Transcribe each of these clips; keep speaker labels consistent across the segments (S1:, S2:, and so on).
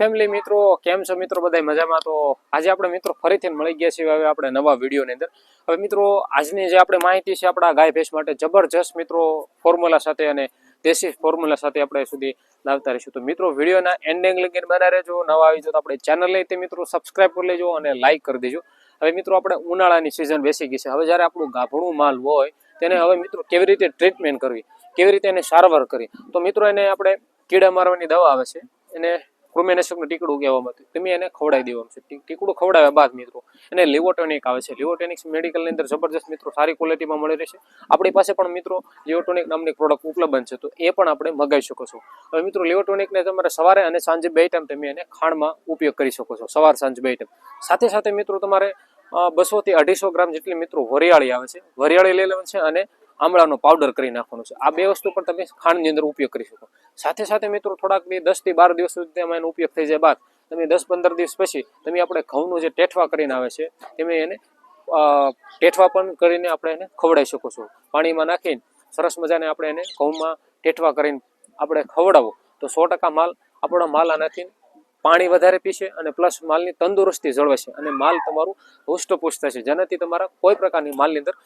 S1: Family મિત્રો, કેમ છો મિત્રો? બધા મજામાં? તો આજે આપણે મિત્રો ફરીથી મળી ગયા છીએ હવે આપણે નવા વિડીયોની અંદર. હવે મિત્રો, આજની જે આપણે માહિતી છે આપણા ગાય ભેંસ માટે જબરજસ્ત મિત્રો ફોર્મ્યુલા સાથે અને દેશી ફોર્મ્યુલા સાથે આપણે સુધી લાવતા રહીશું. તો મિત્રો, વિડીયોના એન્ડિંગ લગીને બના રહેજો. નવા આવી જો તો આપણે ચેનલ લઈ તે મિત્રો સબસ્ક્રાઈબ કરી લેજો અને લાઇક કરી દેજો. હવે મિત્રો, આપણે ઉનાળાની સિઝન બેસી ગઈ છે. હવે જ્યારે આપણું ગાભણું માલ હોય, તેને હવે મિત્રો કેવી રીતે ટ્રીટમેન્ટ કરવી? કેવી રીતે એને સારવાર કરવી? તો મિત્રો, એને આપણે કીડા મારવાની દવા આવે છે. એને કૃમિનાશકનું ટીકડું કહેવામાં આવતું તમે એને ખવડાવી દેવાનું છે. ટીકડું ખવડાવ્યા બાદ મિત્રો અને લિવોટોનિક આવે છે. લિવોટોનિક્સ મેડિકલની અંદર જબરજસ્ત મિત્રો સારી ક્વોલિટીમાં મળી રહેશે. આપણી પાસે પણ મિત્રો લિવોટોનિક નામની પ્રોડક્ટ ઉપલબ્ધ છે. તો એ પણ આપણે મગાવી શકો છો. હવે મિત્રો લિવોટોનિકને તમારે સવારે અને સાંજે બે ટાઈમ તમે એને ખાણમાં ઉપયોગ કરી શકો છો. સવાર, સાંજ બે ટાઈમ સાથે સાથે મિત્રો તમારે બસો થી અઢીસો ગ્રામ જેટલી મિત્રો વરિયાળી આવે છે. વરિયાળી લઈ લેવાનું છે અને આમળાનો પાવડર કરી નાખવાનો છે. આ બે વસ્તુ પણ તમે ખાંડની અંદર ઉપયોગ કરી શકો. સાથે સાથે મિત્રો, થોડાક બે દસથી બાર દિવસ સુધી તેમાં એનો ઉપયોગ થઈ જાય બાદ તમે દસ પંદર દિવસ પછી તમે આપણે ઘઉંનું જે ટેઠવા કરીને આવે છે, તમે એને ટેઠવા પણ કરીને આપણે એને ખવડાવી શકો છો. પાણીમાં નાખીને સરસ મજાને આપણે એને ઘઉંમાં ટેઠવા કરીને આપણે ખવડાવો. તો સો ટકા માલ, આપણો માલ આનાથી પાણી વધારે પીશે અને પ્લસ માલની તંદુરસ્તી જળવાશે અને માલ તમારું હુષ્ટપુષ્ટ થશે. જેનાથી તમારા કોઈ પ્રકારની માલની અંદર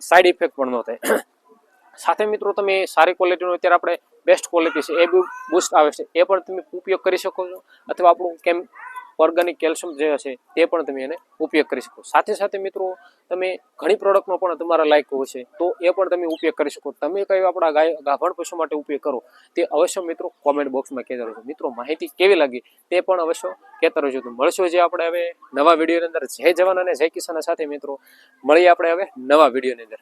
S1: સાઈડ ઇફેક્ટ પણ ન થાય. સાથે મિત્રો તમે સારી ક્વોલિટીનો અત્યારે આપણે બેસ્ટ ક્વોલિટી છે એ બી બુસ્ટ આવે છે. એ પણ તમે ઉપયોગ કરી શકો છો. અથવા આપણું કેમ ઓર્ગેનિક કેલ્શિયમ જે હશે તે પણ તમે એને ઉપયોગ કરી શકો. સાથે સાથે મિત્રો, તમે ઘણી પ્રોડક્ટનો પણ તમારા લાયક હશે તો એ પણ તમે ઉપયોગ કરી શકો. તમે કયો આપણા ગાય, ગાભણ પશુ માટે ઉપયોગ કરો, તે અવશ્ય મિત્રો કોમેન્ટ બોક્સમાં કહેતા રહેજો. મિત્રો, માહિતી કેવી લાગી તે પણ અવશ્ય કહેતા રહેજો. તો મળશું જે આપણે હવે નવા વિડીયોની અંદર. જય જવાન અને જય કિશન સાથે મિત્રો, મળીએ આપણે હવે નવા વિડીયોની અંદર.